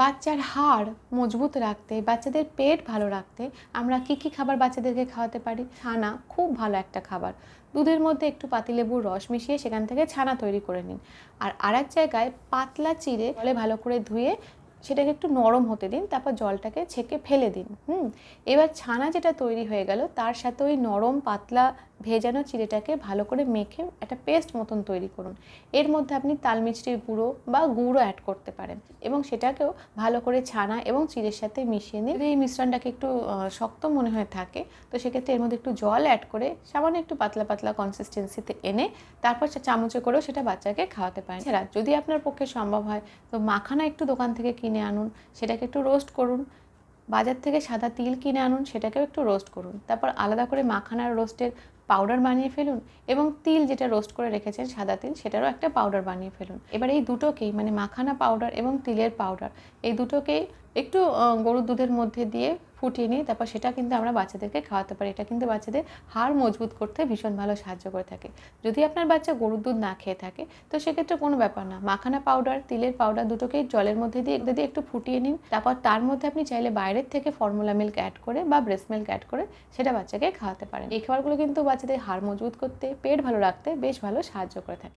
বাচ্চার হাড় মজবুত রাখতে, বাচ্চাদের পেট ভালো রাখতে আমরা কি কি খাবার বাচ্চাদেরকে খাওয়াতে পারি? ছানা খুব ভালো একটা খাবার। দুধের মধ্যে একটু পাতিলেবুর রস মিশিয়ে সেখান থেকে ছানা তৈরি করে নিন। আর আরেক জায়গায় পাতলা চিড়ে জলে ভালো করে ধুয়ে সেটাকে একটু নরম হতে দিন, তারপর জলটাকে ছেঁকে ফেলে দিন, হুম? এবার ছানা যেটা তৈরি হয়ে গেল, তার সাথে ওই নরম পাতলা ভেজানো চিড়েটাকে ভালো করে মেখে একটা পেস্ট মতন তৈরি করুন। এর মধ্যে আপনি তাল মিষ্টির গুঁড়ো বা গুঁড়ো অ্যাড করতে পারেন এবং সেটাকেও ভালো করে ছানা এবং চিড়ের সাথে মিশিয়ে নিন। এই মিশ্রণটাকে একটু শক্ত মনে হয়ে থাকে, তো সেক্ষেত্রে এর মধ্যে একটু জল অ্যাড করে সামান্য একটু পাতলা পাতলা কনসিস্টেন্সিতে এনে তারপর চামচে করেও সেটা বাচ্চাকে খাওয়াতে পারেন। যদি আপনার পক্ষে সম্ভব হয়, তো মাখানা একটু দোকান থেকে কিনে আনুন, সেটাকে একটু রোস্ট করুন। বাজার থেকে সাদা তিল কিনে আনুন, সেটাকেও একটু রোস্ট করুন। তারপর আলাদা করে মাখানার রোস্টের পাউডার বানিয়ে ফেলুন এবং তিল যেটা রোস্ট করে রেখেছেন সাদা তিল, সেটারও একটা পাউডার বানিয়ে ফেলুন। এবার এই দুটোকেই মানে মাখানা পাউডার এবং তিলের পাউডার এই দুটোকেই একটু গরুর দুধের মধ্যে দিয়ে ফুটিয়ে নিয়ে তারপর সেটা কিন্তু আমরা বাচ্চাদেরকে খাওয়াতে পারি। এটা কিন্তু বাচ্চাদের হাড় মজবুত করতে ভীষণ ভালো সাহায্য করে থাকে। যদি আপনার বাচ্চা গরুর দুধ না খেয়ে থাকে, তো সেক্ষেত্রে কোনো ব্যাপার না। মাখানা পাউডার তিলের পাউডার দুটোকেই জলের মধ্যে দিয়ে দিয়ে একটু ফুটিয়ে নিন। তারপর তার মধ্যে আপনি চাইলে বাইরের থেকে ফর্মুলা মিল্ক অ্যাড করে বা ব্রেস্ট মিল্ক অ্যাড করে সেটা বাচ্চাকে খাওয়াতে পারেন। এই খাবারগুলো কিন্তু বাচ্চাদের হাড় মজবুত করতে, পেট ভালো রাখতে বেশ ভালো সাহায্য করে থাকে।